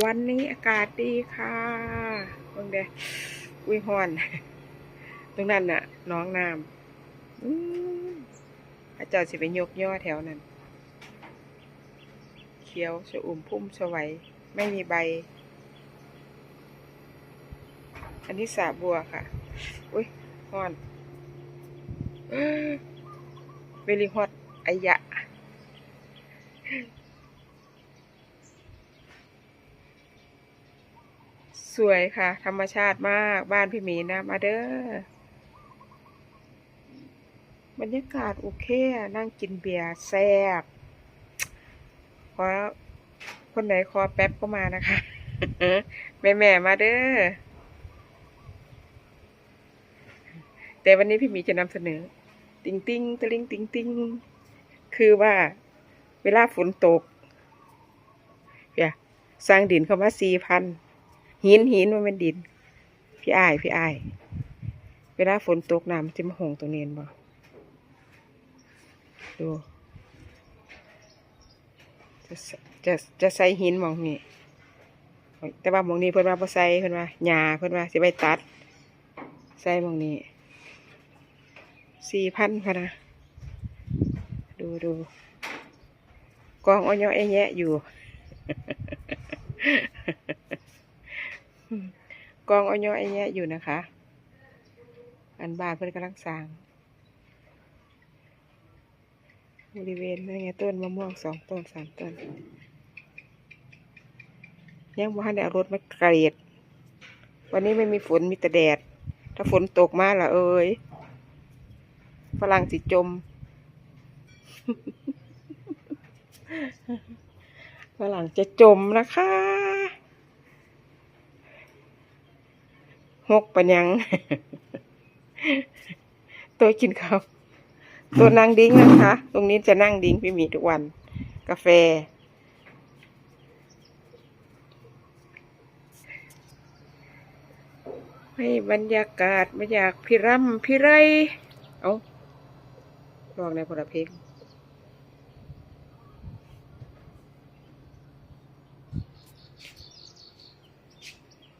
วันนี้อากาศดีค่ะเบิ่งเด้อุ้ยฮอน ตรงนั้นน่ะ น้องน้ำอาจารย์สิไปยกย่อแถวนั้น เขียวชะอุ่มพุ่มสวัย ไม่มีใบ อันนี้สาบัวค่ะ อุ้ยฮอนเวลิฮอตอายะ สวยค่ะ ธรรมชาติมากบ้านพี่หมีนะ มาเด้อบรรยากาศโอเค นั่งกินเบียร์แซ่บขอคนไหนขอแป๊บก็มานะคะ แม่แม่มาเด้อ แต่วันนี้พี่หมีจะนำเสนอ ติงติงตะลิงติงติงคือว่าเวลาฝนตกเนี่ยสร้างดินเข้ามาสี่พัน หินหินมันเป็นดิน พี่อ้าย พี่อ้าย เวลาฝนตกน้ำมันจะมาหงตรงนี้เห็นบ่ดูจะจะจะใส่หินมองนี้แต่ว่ามองนี้เพิ่นว่าบ่ใส่เพิ่นว่าหญ้าเพิ่นว่าสิไปตัด ใส่มองนี้สี่พันค่ะนะ ดูดูกองอ้อยแอะแยะอยู่ กองอ้อยแอะแยะอยู่นะคะ อันบานเพื่อนกำลังสร้าง บริเวณนั่นไงต้นมะม่วงสองต้นสามต้น ยังบ่ทันได้เอารถมาเกรีดวันนี้ไม่มีฝนมีแต่แดด ถ้าฝนตกมาละเอ้ยฝรั่งสิจมฝรั่งจะจมนะคะ หกปัญญัง ตัวกินข้าวตัวนั่งดิ้งนะคะ ตรงนี้จะนั่งดิ้งพี่มีทุกวัน กาแฟ ให้บรรยากาศมาอยากพิรำพิไร เอาลองในพลเพลง